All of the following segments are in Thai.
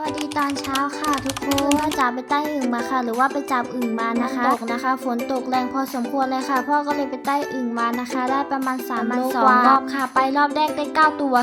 สวัสดีตอนเช้าค่ะทุกคนว่าจับไปใต้อึ่งมาค่ะ หรือว่าไปจับอึ่งมานะคะตกนะคะ ฝนตกแรงพอสมควรเลยค่ะ พ่อก็เลยไปใต้อึ่งมานะคะ ได้ประมาณ3ามโลสองรอบค่ะ ไปรอบแรกได้เก้าตัว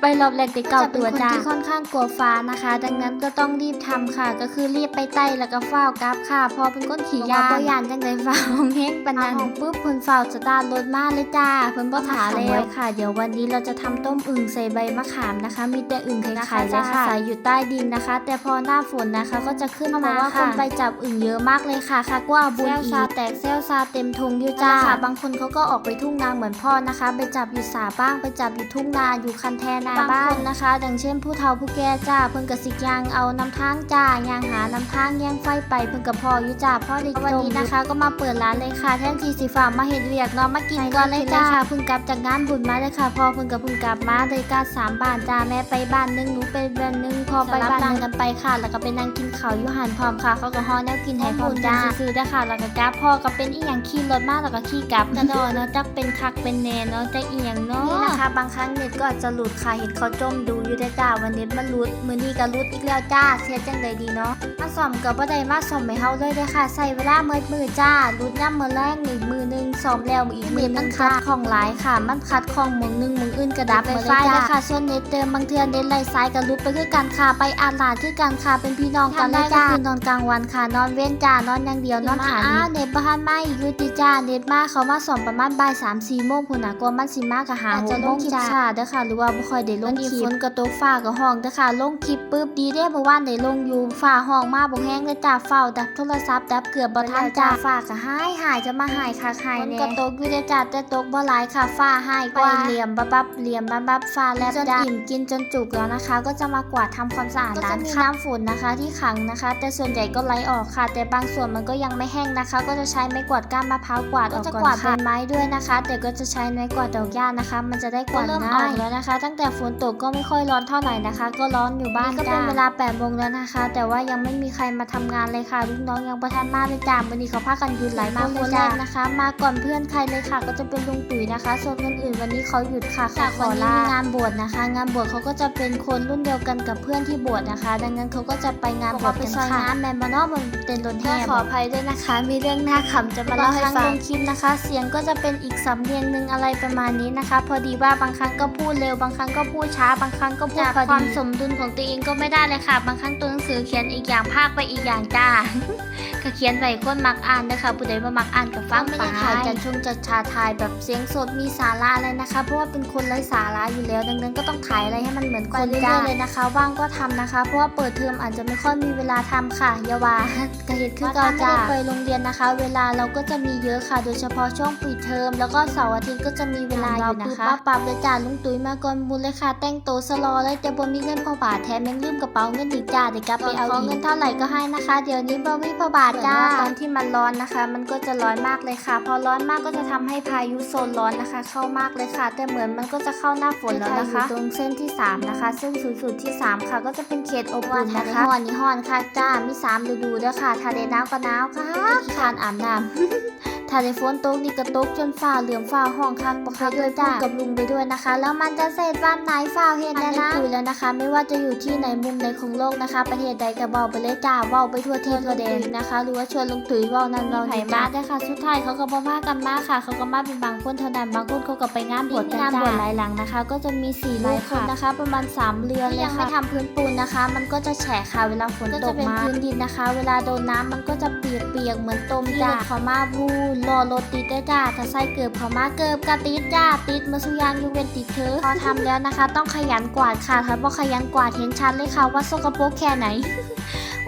ไปรอบแรกได้เก้าตัวจ้าที่ค่อนข้างกลัวฟ้านะคะ ดังนั้นก็ต้องรีบทำค่ะ ก็คือรีบไปใต้แล้วก็เฝ้ากราฟค่ะ พอเป็นก้นขี่ยาก็ยานจังเลยฟ้าห้องเฮงปานนั้นปุ๊บเพิ่นเฝ้าสตาร์ทรถมาเลยจ้าเพิ่นบ่ถาเลยค่ะ เดี๋ยววันนี้เราจะทำต้มอึ่งใส่ใบมะขามนะคะ มีแต่อึ่งไข่ๆเลยค่ะอาศัยอยู่ใต้ดินนะคะ แต่พอหน้าฝนนะคะก็จะขึ้นมาว่าคนไปจับอึ่งเยอะมากเลยค่ะค่ะก็เอาบุญอีกแตกเซลซาเต็มทงอยู่จ้าค่ะ บางคนเขาก็ออกไปทุ่งนาเหมือนพ่อนะคะ ไปจับอยู่สาบ้างไปจับอยู่ทุ่งนาอยู่คันแทนาบ้างนะคะดังเช่นผู้เฒ่าผู้แก่จ้าเพิ่นกสิกยางเอาน้ำทางจ้ายางหาน้ำทางแย่งไฟไปเพิ่นกับพ่ออยู่จ้าพ่อได้วันนี้นะคะ ก็มาเปิดร้านเลยค่ะแทนที่สีฟ้ามาเห็ดเวียกเนาะมากินก่อนเลยจ้าเพิ่งกลับจากงานบุญมาเลยค่ะพ่อเพิ่งกับเพิ่งกลับมาเลยกาสามบ้านจ้าแม่ไปบ้านหนึงหนูไปบ้านหนึงพอไปบ้านหนึงกันไปค่ะ แล้วก็ไปนั่งกินข้าวอยู่หันพร้อมค่ะ เขาก็ห่อแนวกินให้พร้อมจ้าซื้อๆได้อค่ะ แล้วก็กลับพ่อก็เป็นอีหยังขี่รถมาแล้วก็ขี่กลับกันเนาะเนาะจักเป็นคักเป็นแน่เนาะจักอีหยังเนาะนี่นะคะบางครั้งเน็ตก็อาจจะหลุดค่ะเห็นเขาจมดูอยู่ได้อจ้าวันเน็ตมันหลุดมือนี้ก็หลุดอีกแล้วจ้าเสียจังเลยดีเนาะมาซ่อมกับบ่ได้มาซ่อมให้เฮาเลยเด้อค่ะใส่เวลาเมื่อมือจ้าหลุดย่ำมือแรงอีกมือหนึงซ่อมแล้วอีกมือนึงคัดของหลายค่ะ มันคัดของหมึงหนึงหมึงอื่นกระดับไปไฟเด้อค่ะส่วนเน็ตเติมบางเทื่อเน็ตไหลซ้ายก็หลุดไปคือกันค่ะไปอาหลานคือกันค่ะเป็นพี่น้องกันเลยจ้าคือนอนกลางวันค่ะนอนเว้นจ้านอนอย่างเดียวนอนหาอ้าวเน็ตบ้านมาอีกอยู่ติจ้าเน็ตมาเขามาซ่อมประมาณบ่าย3 4โมงพุ่นน่ะกว่ามันสิมากก็หาอาจจะ6ลโมงงคลิปจ้าช้าเด้อค่ะ หรือว่าบ่ค่อยได้ลงคลิปฝนก็ตกฟ้าก็ห้องเด้อค่ะลงคลิปปุ๊บดีเด้เมื่อวานได้ลงอยู่ฟ้าห้องมาบ่แห้งเลยจ้าเฝ้าดับโทรศัพท์ดับเกือบบ่ทันจ้าฟ้าก็หายหายจะมาหายค่ะหายแน่ฝนก็ตกอยู่เด้อจ้าแต่ตกบ่หลายค่ะฟ้าหายกว่าเหลี่ยมบับบับเหลี่ยมบับบับฟ้าแลบจ้าอิ่มกินจนจุกแล้วนะคะ ก็จะมากวาดทำความสะอาดร้านค่ะน้ำฝนนะคะที่ขังนะคะ แต่ส่วนใหญ่ก็ไหลออกค่ะ แต่บางส่วนมันก็ยังไม่แห้งนะคะ ก็จะใช้ไม้กวาดก้านมะพร้าวกวาดออกก่อนค่ะกวาดใบไม้ด้วยนะคะ แต่ก็จะใช้ไม้กวาดดอกหญ้านะคะ มันจะได้กวาดก็เริ่มง่าออยกแล้วนะคะ ตั้งแต่ฝนตกก็ไม่ค่อยร้อนเท่าไหร่นะคะ ก็ร้อนอยู่บ้านก็เป็นเวลา8โมงแล้วนะคะ แต่ว่ายังไม่มีใครมาทำงานเลยค่ะลูกน้องยังประทันมาเลยจ้าวันนี้เขาพากันหยุดหลายคนเลยจ้านะคะ มาก่อนเพื่อนใครเลยค่ะ ก็จะเป็นลุงตุ๋ยนะคะส่วนคนอื่นวันนี้เขาหยุดค่ะค่ะขอลางานบวชนะคะ งานบวชเขาก็จะเป็นคนรุ่นเดียวกันกับเพื่อนที่บวชนะคะ ดังนั้นเขาก็จะไปงานบวชกันค่ะงานแมนมานอมันเป็นรถแห่ขออภัยด้วยนะคะ มีเรื่องน่าขำจะมาเล่าให้ฟังคลิปนะคะ เสียงก็จะเป็นอีกสำเนียงหนึ่งอะไรประมาณนี้นะคะ พอดีว่าบางครั้งก็พูดเร็ว บางครั้งก็พูดช้า บางครั้งก็พูดพอดีความสมดุลของตัวเองก็ไม่ได้เลยค่ะ บางครั้งตัวหนังสือเขียนอีกอย่างภาคไปอีกอย่างจ้า ก็เขียนไว้คนมักอ่านนะคะผู้ใดว่ามักอ่านกับฟังไม่ได้ค่ะจัดชงจัดชาทายแบบเสียงสดมีสาระอะไรนะคะ เพราะว่าเป็นคนไร้สาระอยู่แล้ว ดังนั้นก็ต้องถ่ายอะไรให้มันเหมือนคนเรื่อยๆเลยนะคะว่างก็ทำนะคะ เพราะว่าเปิดเทอมอาจจะไม่ค่อยมีเวลาทำค่ะอยาวากระเหตุคือเกาจ้าไปโรงเรียนนะคะ เวลาเราก็จะมีเยอะค่ะ โดยเฉพาะช่วงปิดเทอมแล้วก็เสาร์อาทิตย์ก็จะมีเวลาอยู่นะคะปรับเลยจ้าลุงตุ้ยมาก่อนบุญเลยค่ะ แต่งตัวสลอเลยแต่บนมีเงินพอบาทแถมยังลืมกระเป๋าเงินอีกจ้าเดี๋ยวกลับไปเอาเงินเท่าไหร่ก็ให้นะคะ เดี๋ยวนี้บ่มีพอบาทจ้าตอนที่มันร้อนนะคะ มันก็จะร้อนมากเลยค่ะ พอร้อนมากก็จะทำให้พายุโซนร้อนนะคะ เข้ามากเลยค่ะ แต่เหมือนมันก็จะเข้าหน้าฝนแล้วนะคะตรงเส้นที่สามนะคะเส้นศูนย์สูตรที่ 3 ค่ะ ก็จะเป็นเขตอบอุ่นนะคะฮอนนี่ฮอนค่ะจ้ามี3ฤดูเด้อค่ะถ้าได้หนาวก็หนาวค่ะขี้คร้านอาบน้ำ ถ้าได้ฝนตกนี่ก็ตกจนฟ้าเหลืองฟ้าห้องคักบ่ค่ะด้วยจ้ากับลุงไปด้วยนะคะ แล้วมันจะเสร็จวันไหนฟ้าเฮ็ดแน่นะคุยแล้วนะคะ ไม่ว่าจะอยู่ที่ไหนมุมไหนของโลกนะคะ ประเทศใดก็เว้าไปเลยจ้าเว้าไปทั่วทิศทั่วแดนนะคะหรือว่าชวนลุงตุ๋ยเว้านั่นเว้านี่มาได้อค่ะ สุดท้ายเขาก็บ่มากันมาค่ะ เขาก็มาเป็นบางคนเท่านั้นบางคนเขาก็ไปงานบวชกันจ้างานบวชหลายหลังนะคะ ก็จะมีสี่รูปคนนะคะ ประมาณสามเรือนเลยค่ะยังไม่ทำพื้นปูนนะคะ มันก็จะแฉะค่ะเวลาฝนตกมาพื้นดินนะคะ เวลาโดนน้ำมันก็จะเปียกๆเหมือนต้มจ้าเขามาบูรอรถติดได้จ้าถ้าใส่เกิบเขามาเกิบกะติดจ้าติดมาสุยางอยูเวนติดเธอพอทำแล้วนะคะ ต้องขยันกวาดค่ะถ้าบ่ขยันกวาดเห็นชัดเลยค่ะว่าสกปรกแค่ไหน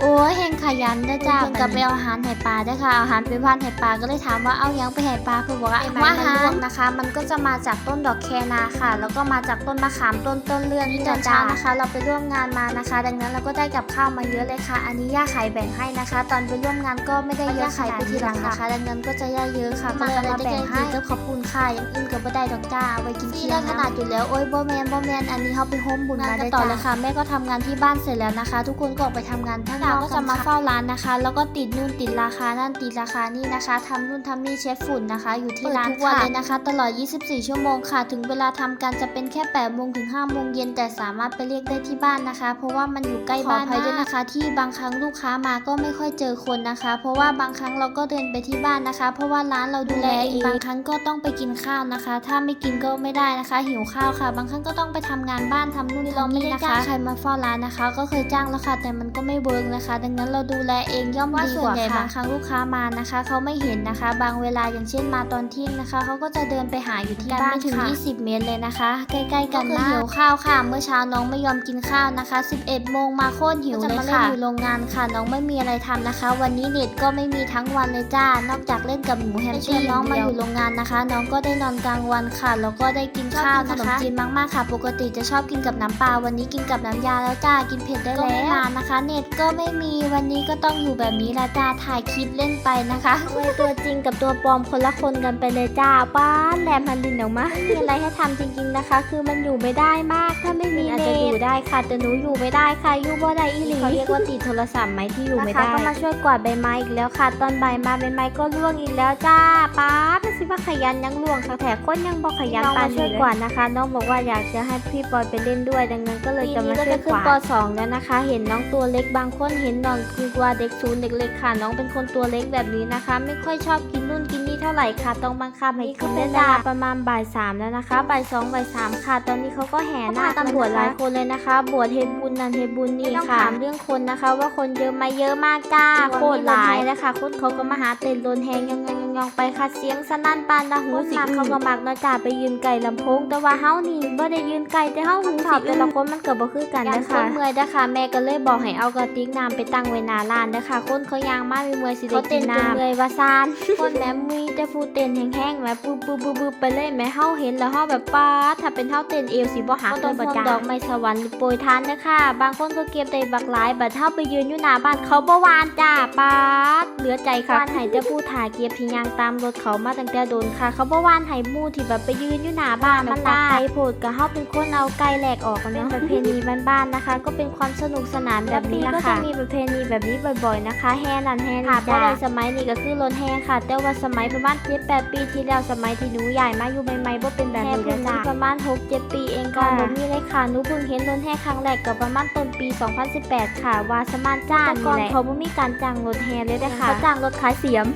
โอ้ยเฮงขยันเด้อจ้าเพิ่นก็ไปเอาอาหารให้ปลาเด้อค่ะเอาอาหารไปว่านให้ปลาก็เลยถามว่าเอาหยังไปให้ปลาเพิ่นบอกว่าว่าอาหารนะคะ มันก็จะมาจากต้นดอกแคนาค่ะ แล้วก็มาจากต้นมะขามต้นต้นเรื่องนี่ตอนเช้านะคะ เราไปร่วมงานมานะคะ ดังนั้นเราก็ได้กับข้าวมาเยอะเลยค่ะ อันนี้ย่าไข่แบ่งให้นะคะ ตอนไปร่วมงานก็ไม่ได้เยอะไข่ไปทีหลังนะคะ ดังนั้นก็จะย่าเยอะค่ะก็เลยเอามาแบ่งให้ก็ขอบคุณค่ะยังอื่นก็บ่ได้ดอกจ้าเอาไว้กินที่ได้ขนาดอยู่แล้วโอ้ยบ่แมนบ่แมนอันนี้เขาไปโฮมบุญมาได้ต่อเลยค่ะแม่ก็ทำงานที่บ้านเสร็จแล้วนะคะ ทุกคนก็ออกไปทำงานทั้งสาวก็จะมาเฝ้าร้านนะคะ แล้วก็ติดนู่นติดราคานั่นติดราคานี่นะคะทำนู่นทำนี่เช็ดฝุ่นนะคะ อยู่ที่ร้านทุกวันเลยนะคะ ตลอด 24 ชั่วโมงค่ะ ถึงเวลาทำการจะเป็นแค่8โมงถึง5โมงเย็นแต่สามารถไปเรียกได้ที่บ้านนะคะ เพราะว่ามันอยู่ใกล้บ้านขออภัยด้วยนะคะ ที่บางครั้งลูกค้ามาก็ไม่ค่อยเจอคนนะคะ เพราะว่าบางครั้งเราก็เดินไปที่บ้านนะคะ เพราะว่าร้านเราดูแลเองบางครั้งก็ต้องไปกินข้าวนะคะ ถ้าไม่กินก็ไม่ได้นะคะ หิวข้าวค่ะ บางครั้งก็ต้องไปทำงานบ้านทำนู่นเราไม่ได้จ้างใครมาเฝ้าร้านนะคะ ก็เคยจ้างแล้วค่ะ แต่มันก็ไม่เวิร์กนะคะ ดังนั้นเราดูแลเองย่อมดีกว่าค่ะบางครั้งลูกค้ามานะคะ เขาไม่เห็นนะคะ บางเวลาอย่างเช่นมาตอนเที่ยงนะคะ เขาก็จะเดินไปหาอยู่ที่บ้านถึง 20 เมตรเลยนะคะ ใกล้ๆกันมากหิวข้าวค่ะ เมื่อเช้าน้องไม่ยอมกินข้าวนะคะ 11 โมงมาโคตรหิวเลยค่ะอยู่โรงงานค่ะ น้องไม่มีอะไรทำนะคะ วันนี้เน็ตก็ไม่มีทั้งวันเลยจ้า นอกจากเล่นกับหมูแฮมสเตอร์น้องมาอยู่โรงงานนะคะ น้องก็ได้นอนกลางวันค่ะ แล้วก็ได้กินข้าวนะคะขนมจีนมากๆค่ะ ปกติจะชอบกินกับน้ำปลา วันนี้กินกับน้ำยาแล้วจ้า กินเผ็ดได้แล้วมานะคะ เน็ตก็ไม่มีวันนี้ก็ต้องอยู่แบบนี้ละจ้าถ่ายคลิปเล่นไปนะคะไว้ตัวจริงกับตัวปลอมคนละคนกันไปเลยจ้าป้านแรมพันดินออกมาไม่มีอะไรให้ทำจริงๆนะคะ คือมันอยู่ไม่ได้มากถ้าไม่มีอาจจะอยู่ได้ค่ะแต่หนูอยู่ไม่ได้ค่ะอยู่บ่ได้อีหลีเขาเรียกว่าติดโทรศัพท์ไหมที่อยู่ไม่ได้ก็มาช่วยกวาดใบไม้อีกแล้วค่ะ ตอนบ่ายมาใบไม้ก็ร่วงอีกแล้วจ้าป้าเป็นสิว่าขยันยังร่วงค่ะแถก้นยังบอกขยันปาช่วยกวาดนะคะ น้องบอกว่าอยากจะให้พี่ปอยไปเล่นด้วย ดังนั้นก็เลยจะมาช่วยกวาดป .2 แล้วนะคะ เห็นน้องตัวเล็กบางคนเห็นน้องคือว่าเด็กศูนย์เด็กเล็กค่ะ น้องเป็นคนตัวเล็กแบบนี้นะคะ ไม่ค่อยชอบกิน นู่นกินนี่เท่าไหร่ค่ะต้องบังคับให้กินได้จ้าประมาณบ่ายสามแล้วนะคะบ่ายสองบ่ายสามค่ะ ตอนนี้เขาก็แห่หน้ากันบวชหลายคนเลยนะคะ บวชเฮดบุญนันเฮดบุญนี่ค่ะถามเรื่องคนนะคะ ว่าคนเยอะไหมเยอะมากจ้าโคตรหลายเลยค่ะคนเขาก็มาหาเต้นโดนแหงยองยองยองยองไปค่ะเสียงสนั่นปานละหูสิเขาก็มักเนาะจ้าไปยืนไก่ลำโพง แต่ว่าเฮานี่บ่ได้ยืนไก่แต่เฮาหูสิแต่ละคนมันก็บ่คือกันนะคะเมื่อยนะคะแม่ก็เลยบอกให้เอากระติกน้ำไปตั้งไว้หน้าร้านนะคะคนเขายางมาเมื่อยสิได้กินน้ำเลยว่าซานคนแม่มีแต่ผู้เต้นแห้งๆแม่ปุ๊บปุ๊บปุ๊บปุ๊บไปเลยแม่เฮาเห็นแล้วเฮาแบบป้าดถ้าเป็นเฮาเต้นเอวสิบ่หักเลยบ่จ้าดอกไม้สวรรค์โปรยทานนะคะบางคนก็เก็บได้บักหลายบัดเฮาไปยืนอยู่หน้าบ้านเขาบ่วานจ้าป้าดเหลือใจค่ะวานให้แต่ผู้ถ่ายเก็บที่ยางตามรถเขามาตั้งแต่โดนค่ะ เขาบ่วานให้หมู่ที่แบบไปยืนอยู่หน้าบ้านมันหลักไก่โพดก็เฮาเป็นคนเอาไก่แหลกออกกันเนาะประเพณีบ้านๆนะคะ ก็เป็นความสนุกสนานแบบนี้ละค่ะมีประเพณีแบบนี้บ่อย ๆนะคะ แห่นันแห่นี่จ้าสมัยนี้ก็คือรถแห่ค่ะ แต่ว่าสมัยประมาณ7 8ปีที่แล้วสมัยที่หนูใหญ่มาอยู่ใหม่ๆบ่เป็นแบบนี้เลยจ้าประมาณ6 7ปีเองก็บ่มีเลยค่ะหนูเพิ่งเห็นรถแห่ครั้งแรกก็ประมาณต้นปี 2018 ค่ะว่าสมานจ้านนี่แหละเขาบ่มีการจ้างรถแห่เลยนะคะเขาจ้างรถขายเสียม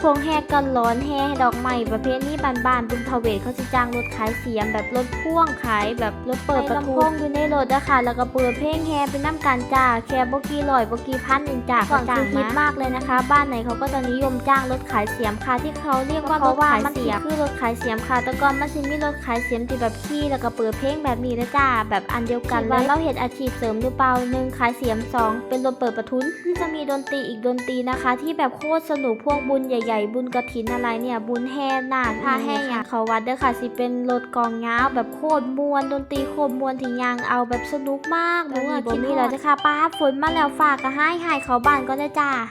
พวงแห่กันร้อนแห่ดอกไม้ประเภทนี้บ้านๆบุญพเวทเขาจะจ้างรถขายเสียมแบบรถพ่วงขายแบบรถเปิดประตูอยู่ในรถอะค่ะแล้วก็เปิดเพลงแห่เป็นน้ำกันจ้าแค่บกี่ร้อยบกี่พันเองจ้าเขาจ้างฮิตมากเลยนะคะ บ้านไหนเขาก็จะนิยมจ้างรถขายเสียมค่ะที่เขาเรียกว่ารถขายเสียมคือรถขายเสียมค่ะแต่ก่อนมันสิมีรถขายเสียมที่แบบขี่แล้วก็เปิดเพลงแบบนี้นะจ้าแบบอันเดียวกันเลยเราเห็นอาชีพเสริมหรือเปล่าหนึ่งขายเสียมสองเป็นรถเปิดประทุนจะมีดนตรีอีกดนตรีนะคะ ที่แบบโคตรสนุกพวกบุญใหญ่ ๆ บุญกระถินอะไรเนี่ย บุญแห่นาคผ้าแห่อย่างเขาวัดเด้อค่ะสิเป็นรถกองยาวแบบโคตรมวนดนตรีโคตรมวนที่ยางเอาแบบสนุกมากหนูอะคิดนี่แล้วจ้ะค่ะป้าฝนมาแล้วฝากก็ให้หายเขาบ้านก็ได้จ้า